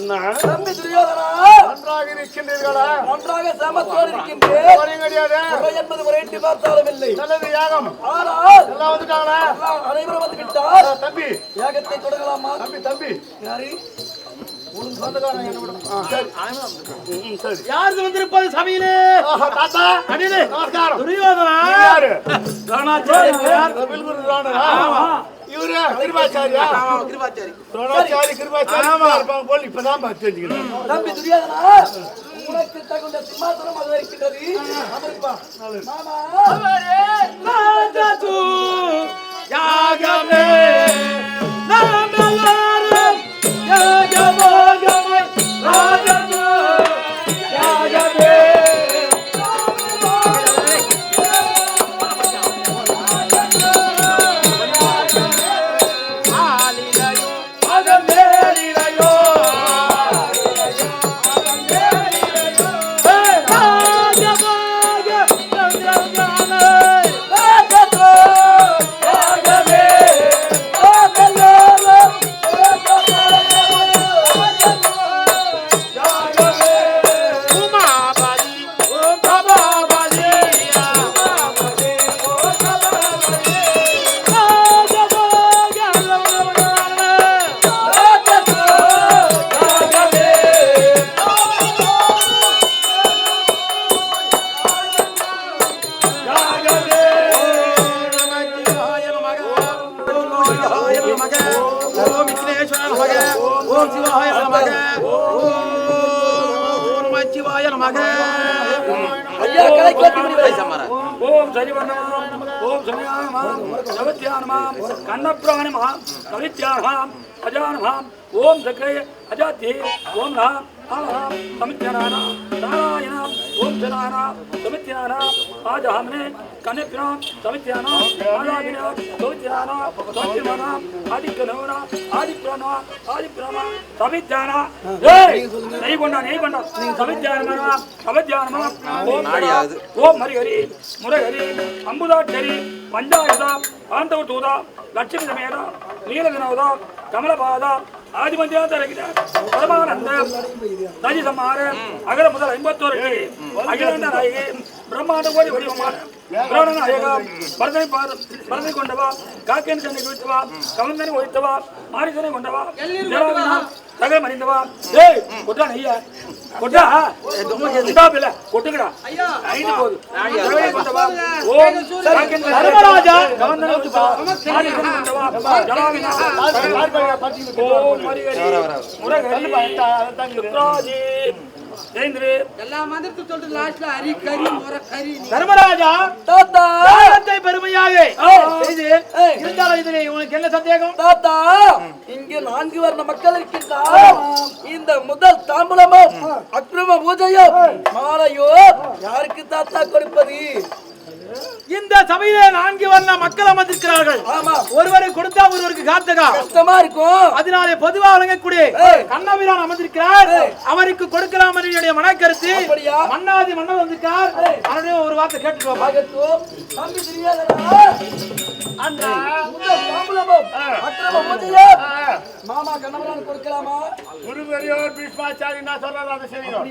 தம்பி துரியோதனா. நன்றாக இருக்கின்றீர்களா? நன்றாக சமத்தோடு இருக்கின்றேன் என்பது முறையிட்டு பார்த்தாலும் இல்லை நல்லது யாகம். ஆனால் எல்லாம் வந்துட்டாங்களா? எல்லாம் அனைவரும் வந்து விட்டால் ஆ, தம்பி. யாகத்தை தொடங்கலாமா தம்பி தம்பி. யாரு? யாருக்கு வந்திருப்பது சபையிலே? தாத்தா. நமஸ்காரம். துரியோதனா. ராணரா இவரு கிருபாச்சாரியா? துரோணாச்சாரி கிருபாச்சாரி. போல இப்பதான் பார்த்து தெரிஞ்சுக்கிறேன். தம்பி துரியோதனா உனக்கு தகுந்த சிம்மாசனம் அது இருக்கின்றது மாமா. ஓம் சிவாய நமக. ஓம் நமச்சிவாய நமக. ஐயா கலைக்கு வந்து விடுவேன். ஓம் சரிவண்ணமாம் ஓம் சமயானமாம் சவத்யானமாம் கண்ணப்பிராணமாம். கவித்யானமாம் அஜானமாம். ஓம் சக்ரே அஜாத்தி ஓம் நாம் பஞ்சாயுதா தூதா லட்சுமி சமேதா நீலவினோதா கமலபாதா ஆதிமந்தியாந்தரகித பரமானந்த நதி சம்மார அகர முதல் ஐம்பத்தோரு அகிலாண்ட நாயகி பிரம்மாண்ட கோடி வடிவமான புராண நாயகா பரதனை பார் பரதனை கொண்டவா காக்கேன் கண்ணை குவித்தவா கவந்தனை ஒழித்தவா மாரிசனை கொண்டவா சகலம் அறிந்தவா? ஏய் கொட்டா நெய்யா? கொட்டா? கொட்டாபில கொட்டுங்கடா ஐந்து போது தேவனை கொண்டவா? ஓம் காக்கேன் கண்ணை தர்மராஜா. கவந்தனை ஒழித்தவா மாரிசனை கொண்டவா ஜலாவினா, ஓம் ஹரிஹரி முரஹரி சுக்ராஜி ஜெயந்திரே எல்லா மதத்தை சொல்லிட்டு லாஸ்ட்ல ஹரி கரி முறை கரி நீ. தர்மராஜா தாத்தா. காலத்தை பெருமையாக. இருந்தாலும் இதிலே உனக்கு என்ன சந்தேகம்? தாத்தா இங்கு நான்கு வர்ண மக்கள் இருக்கின்றார். இந்த முதல் தாம்பூலமும் அக்ரம பூஜையும் மாலையோ யாருக்கு தாத்தா கொடுப்பது? இந்த சபையிலே நான்கு வண்ண மக்கள் அமர்ந்திருக்கிறார்கள். ஆமா. ஒருவரை கொடுத்தா ஒருவருக்கு காத்தகா கஷ்டமா இருக்கும். அதனாலே பொதுவா வழங்கக்கூடிய. கண்ணபிரான் அமர்ந்திருக்கிறார். அவருக்கு கொடுக்கலாம் என்னுடைய மனக்கருத்து? மன்னாதி மன்னர் வந்திருக்கார். அவருடைய ஒரு வார்த்தை பூஜையும் மாமா கண்ணவரான் கொடுக்கலாமா? குரு பெரியோர் பீஷ்மாச்சாரி நான் சொல்றேன் அதை செய்யணும்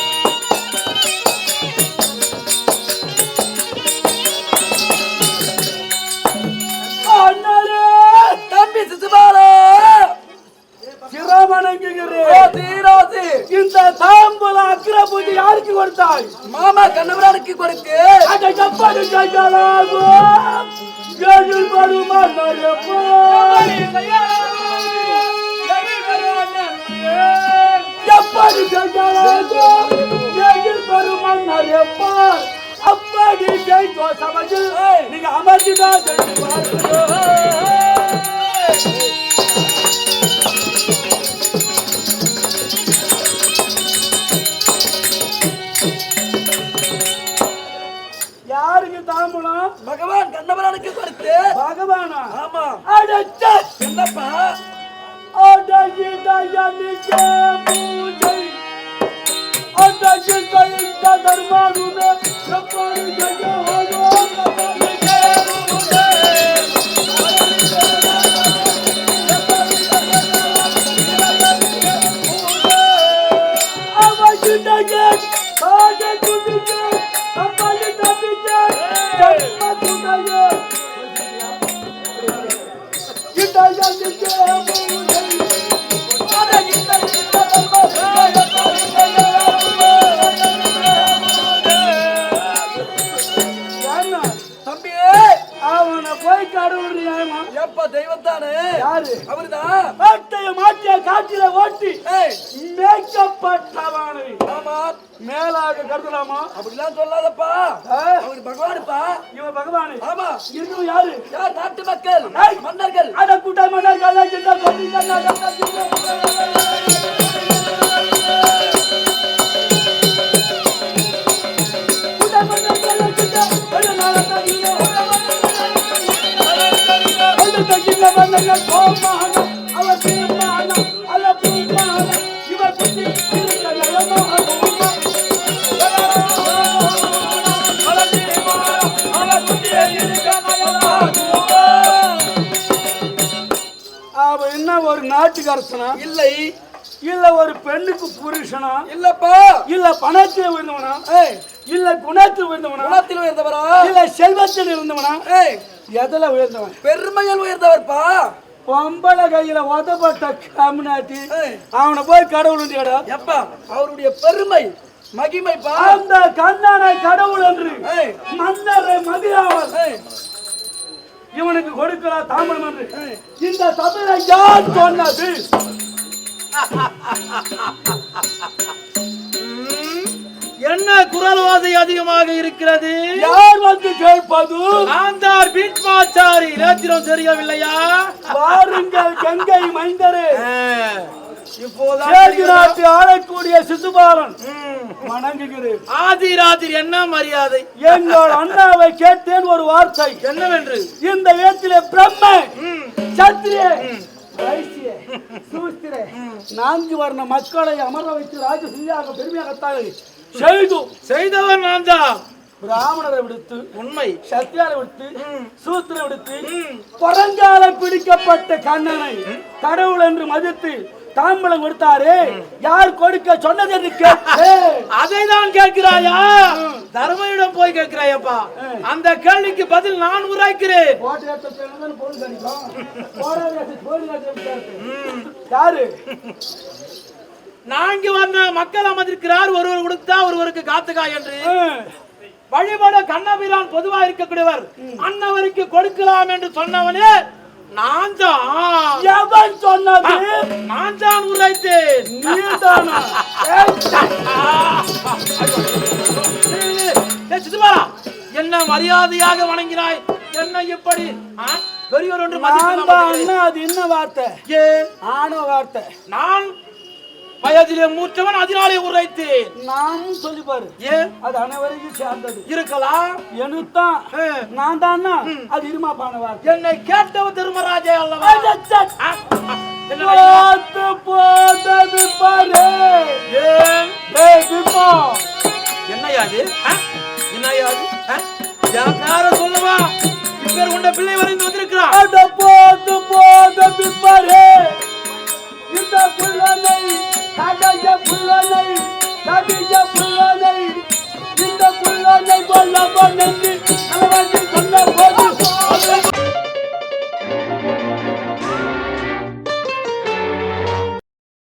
கொடுத்தாய். மாமா கண்ணவரானுக்கு கொடுத்து. அதை எப்படி செய்யலாகோ எதில் வருமா நரப்போ எப்படி செய்யலாகோ எதில் வருமா நரப்போ அப்படி செய்தோ சமைச்சு நீங்க அமர்ந்துதான் யாருக்கு பகவானா? ஆமா. அடச்ச! என்னப்பா? அடகிடயனிக்கே பூஜை. ஜெயஹோயோ தெய்வத்தானே யாரு? அவருதான் வேட்டைய மாட்டிய காட்டில ஓட்டி ஏய், மேய்க்கப்பட்டவனை. ஆமா. மேலாக கருதலாமா? அப்படிலாம் சொல்லாதப்பா? அவர் பகவானுப்பா. இவன் பகவானே. ஆமா. இன்னும் யாரு? யார் நாட்டு மக்கள். மன்னர்கள். அத கூட்ட மன்னர்கள் கிட்ட கொட்டிட்டாங்க அவ என்ன ஒரு நாட்டுக்கு அரசனா இல்லை. இல்ல ஒரு பெண்ணுக்கு புருஷனா? இல்லப்பா. இல்ல பணத்தில் இருந்தவனா ஏய். இல்ல குணத்தில் இருந்தவனா குணத்தில் உயர்ந்தவரா? இல்ல செல்வத்தில் இருந்தவனா எதுல உயர்ந்தவன்? பெருமையில் உயர்ந்தவர்ப்பா? பொம்பளை கையில உதப்பட்ட கம்னாட்டி. அவனை போய் கடவுள் கேடா. எப்பா அவருடைய பெருமை மகிமைப்பா? அந்த கண்ணனை கடவுள் என்று. மன்னரை ஏய். இவனுக்கு கொடுக்கலாம் தாமரம் என்று. இந்த சபையில யார் சொன்னது? குரல் வாதை அதிகமாக இருக்கிறது. யார் வந்து கேட்பது? ஆந்தார் பீட்மாச்சாரி நேத்திரம் தெரியவில்லையா? வாருங்கள் கங்கை மைந்தரே. நாட்டு ஆளக்கூடிய சிசுபாலன். வணங்குகிறேன். ஆதி ராத்திரி என்ன மரியாதை? எங்கள் அண்ணாவை கேட்டேன் ஒரு வார்த்தை. என்னவென்று? இந்த இடத்திலே பிரம்ம. சத்திரிய நான்கு வர்ண மக்களை அமர வைத்து ராஜசியாக பெருமையாகத்தாக செய்து செய்தவர் நான் தான். பிராமணரை விடுத்து உண்மை. சத்தியாரை விடுத்து. சூத்திரை விடுத்து ம். புறங்கால பிடிக்கப்பட்ட கண்ணனை கடவுள் என்று மதித்து தாம்பலம் கொடுத்தாரே. யார் கொடுக்க சொன்னது என்று கேட்டு அதை தான் கேட்கிறாயா தர்மையிடம் போய் கேட்கிறாயப்பா. அந்த கேள்விக்கு பதில் நான் உரைக்கிறேன். யாரு? நான்கு வந்த மக்கள் அமர்ந்திருக்கிறார். ஒருவர் கொடுத்தா ஒருவருக்கு காத்துக்கா என்று. வழிபட கண்ணபிரான் பொதுவா இருக்கக்கூடியவர். அன்னவருக்கு கொடுக்கலாம் என்று சொன்னவனே நான் தான். எவன் சொன்னது? நான் தான் உரைத்தேன். சிதுபாலா, என்ன மரியாதையாக வணங்கினாய்? என்ன இப்படி? பெரியவர் ஒன்று. அண்ணா, அது என்ன வார்த்தை? ஏன் ஆணவ வார்த்தை. நான் வயதிலே மூற்றவன் அதனாலே உரைத்தேன். நானும் சொல்லி பாரு. ஏன் அது அனைவரையும் சேர்ந்தது. இருக்கலாம். எனத்தான். நான் தான் அது இருமாப்பான வார்த்தை. என்னை கேட்டவன் திருமராஜே அல்லவா? பார்த்து போதது பாரு. ஏன் ஏய் விப்போ என்னையா அது? ஆ? என்னையா அது? ஆ? என் பேரை சொல்லவா? இப்பேர் கொண்ட பிள்ளை வரைந்து வந்திருக்கிறான்